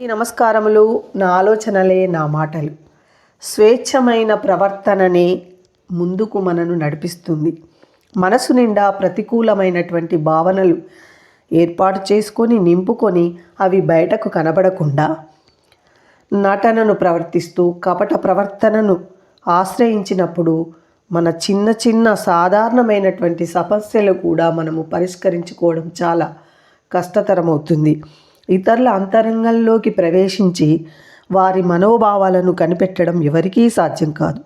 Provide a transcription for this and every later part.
ఈ నమస్కారములు నా ఆలోచనలే నా మాటలు. స్వేచ్ఛమైన ప్రవర్తననే ముందుకు మనను నడిపిస్తుంది. మనసు నిండా ప్రతికూలమైనటువంటి భావనలు ఏర్పాటు చేసుకొని నింపుకొని అవి బయటకు కనబడకుండా నటనను ప్రవర్తిస్తూ కపట ప్రవర్తనను ఆశ్రయించినప్పుడు మన చిన్న చిన్న సాధారణమైనటువంటి సమస్యలు కూడా మనము పరిష్కరించుకోవడం చాలా కష్టతరమవుతుంది. ఇతరుల అంతరంగంలోకి ప్రవేశించి వారి మనోభావాలను కనిపెట్టడం ఎవరికీ సాధ్యం కాదు.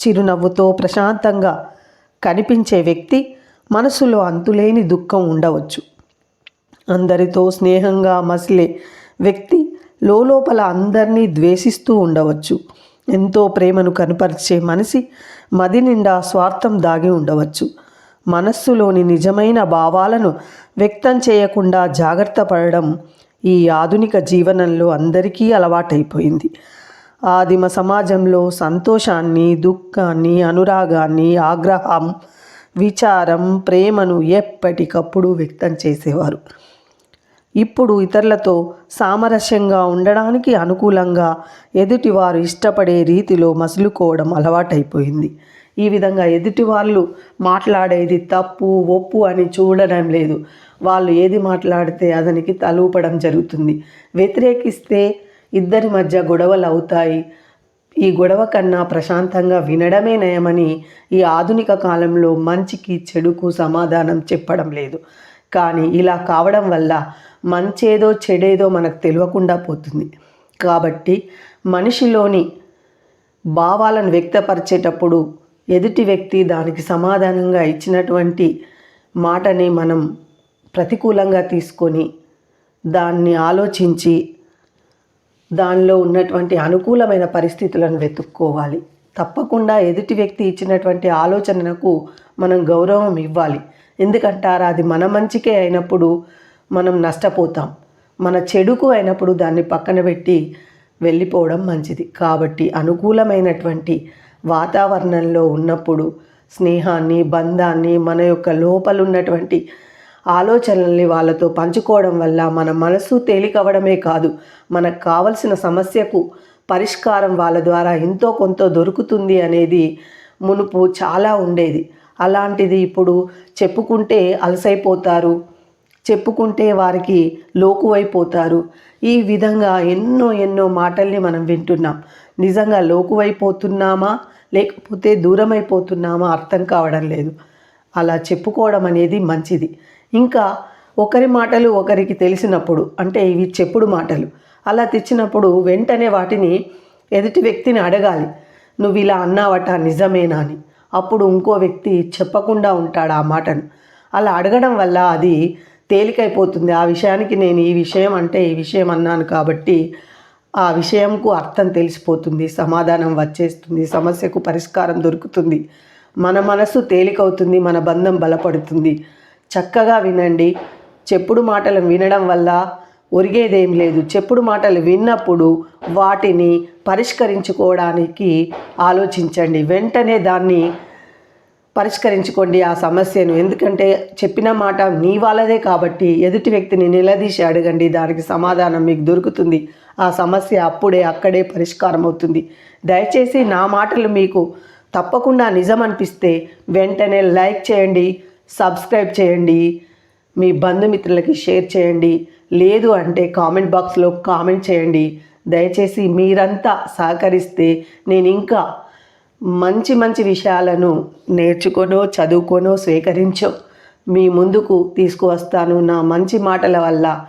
చిరునవ్వుతో ప్రశాంతంగా కనిపించే వ్యక్తి మనసులో అంతులేని దుఃఖం ఉండవచ్చు. అందరితో స్నేహంగా మసిలే వ్యక్తి లోపల అందరినీ ద్వేషిస్తూ ఉండవచ్చు. ఎంతో ప్రేమను కనపరిచే మనిషి మది నిండా స్వార్థం దాగి ఉండవచ్చు. మనస్సులోని నిజమైన భావాలను వ్యక్తం చేయకుండా జాగ్రత్త పడడం ఈ ఆధునిక జీవనంలో అందరికీ అలవాటైపోయింది. ఆదిమ సమాజంలో సంతోషాన్ని దుఃఖాన్ని అనురాగాన్ని ఆగ్రహం విచారం ప్రేమను ఎప్పటికప్పుడు వ్యక్తం చేసేవారు. ఇప్పుడు ఇతరులతో సామరస్యంగా ఉండడానికి అనుకూలంగా ఎదుటివారు ఇష్టపడే రీతిలో మసులుకోవడం అలవాటైపోయింది. ఈ విధంగా ఎదుటి వాళ్ళు మాట్లాడేది తప్పు ఒప్పు అని చూడడం లేదు. వాళ్ళు ఏది మాట్లాడితే అతనికి తలూపడం జరుగుతుంది. వ్యతిరేకిస్తే ఇద్దరి మధ్య గొడవలు అవుతాయి. ఈ గొడవ కన్నా ప్రశాంతంగా వినడమే నయమని ఈ ఆధునిక కాలంలో మంచికి చెడుకు సమాధానం చెప్పడం లేదు. కానీ ఇలా కావడం వల్ల మంచేదో చెడేదో మనకు తెలియకుండా పోతుంది. కాబట్టి మనిషిలోని భావాలను వ్యక్తపరిచేటప్పుడు ఎదుటి వ్యక్తి దానికి సమాధానంగా ఇచ్చినటువంటి మాటని మనం ప్రతికూలంగా తీసుకొని దాన్ని ఆలోచించి దానిలో ఉన్నటువంటి అనుకూలమైన పరిస్థితులను వెతుక్కోవాలి. తప్పకుండా ఎదుటి వ్యక్తి ఇచ్చినటువంటి ఆలోచనకు మనం గౌరవం ఇవ్వాలి. ఎందుకంటారా? అది మన మంచికే అయినప్పుడు మనం నష్టపోతాం. మన చెడుకు అయినప్పుడు దాన్ని పక్కన పెట్టి వెళ్ళిపోవడం మంచిది. కాబట్టి అనుకూలమైనటువంటి వాతావరణంలో ఉన్నప్పుడు స్నేహాన్ని బంధాన్ని మన యొక్క లోపలున్నటువంటి ఆలోచనల్ని వాళ్ళతో పంచుకోవడం వల్ల మన మనసు తేలికవ్వడమే కాదు. మనకు కావలసిన సమస్యకు పరిష్కారం వాళ్ళ ద్వారా ఎంతో కొంత దొరుకుతుంది అనేది మునుపు చాలా ఉండేది. అలాంటిది ఇప్పుడు చెప్పుకుంటే అలసైపోతారు. చెప్పుకుంటే వారికి లోకువైపోతారు. ఈ విధంగా ఎన్నో ఎన్నో మాటల్ని మనం వింటున్నాం. నిజంగా లోకువైపోతున్నామా? లేకపోతే దూరం అయిపోతున్నామా అర్థం కావడం లేదు. అలా చెప్పుకోవడం అనేది మంచిది. ఇంకా ఒకరి మాటలు ఒకరికి తెలిసినప్పుడు అంటే ఇవి చెప్పుడు మాటలు అలా తెచ్చినప్పుడు వెంటనే వాటిని ఎదుటి వ్యక్తిని అడగాలి. నువ్వు ఇలా అన్నావట నిజమేనా అని. అప్పుడు ఇంకో వ్యక్తి చెప్పకుండా ఉంటాడు ఆ మాటను. అలా అడగడం వల్ల అది తేలికైపోతుంది. ఆ విషయానికి నేను ఈ విషయం అంటే ఈ విషయం అన్నాను కాబట్టి ఆ విషయంకు అర్థం తెలిసిపోతుంది. సమాధానం వచ్చేస్తుంది. సమస్యకు పరిష్కారం దొరుకుతుంది. మన మనసు తేలికవుతుంది. మన బంధం బలపడుతుంది. చక్కగా వినండి. చెప్పుడు మాటలు వినడం వల్ల ఒరిగేదేం లేదు. చెప్పుడు మాటలు విన్నప్పుడు వాటిని పరిష్కరించుకోవడానికి ఆలోచించండి. వెంటనే దాన్ని పరిష్కరించుకోండి ఆ సమస్యను. ఎందుకంటే చెప్పిన మాట నీ వాళ్ళదే కాబట్టి ఎదుటి వ్యక్తిని నిలదీసి అడగండి. దానికి సమాధానం మీకు దొరుకుతుంది. ఆ సమస్య అప్పుడే అక్కడే పరిష్కారం అవుతుంది దయచేసి నా మాటలు మీకు తప్పకుండా నిజం అనిపిస్తే వెంటనే లైక్ చేయండి సబ్స్క్రైబ్ చేయండి మీ బంధుమిత్రులకి షేర్ చేయండి లేదు అంటే కామెంట్ బాక్స్లో కామెంట్ చేయండి. దయచేసి మీరంతా సహకరిస్తే నేను ఇంకా మంచి మంచి విషయాలను నేర్చుకొనో చదువుకొనో స్వీకరించో. మీ ముందుకు తీసుకువస్తాను. నా మంచి మాటల వల్ల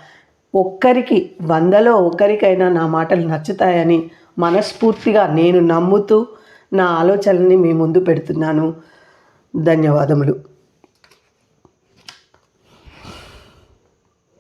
ఒక్కరికి వందలో ఒక్కరికైనా నా మాటలు నచ్చుతాయని మనస్ఫూర్తిగా నేను నమ్ముతూ నా ఆలోచనల్ని మీ ముందు పెడుతున్నాను. ధన్యవాదములు.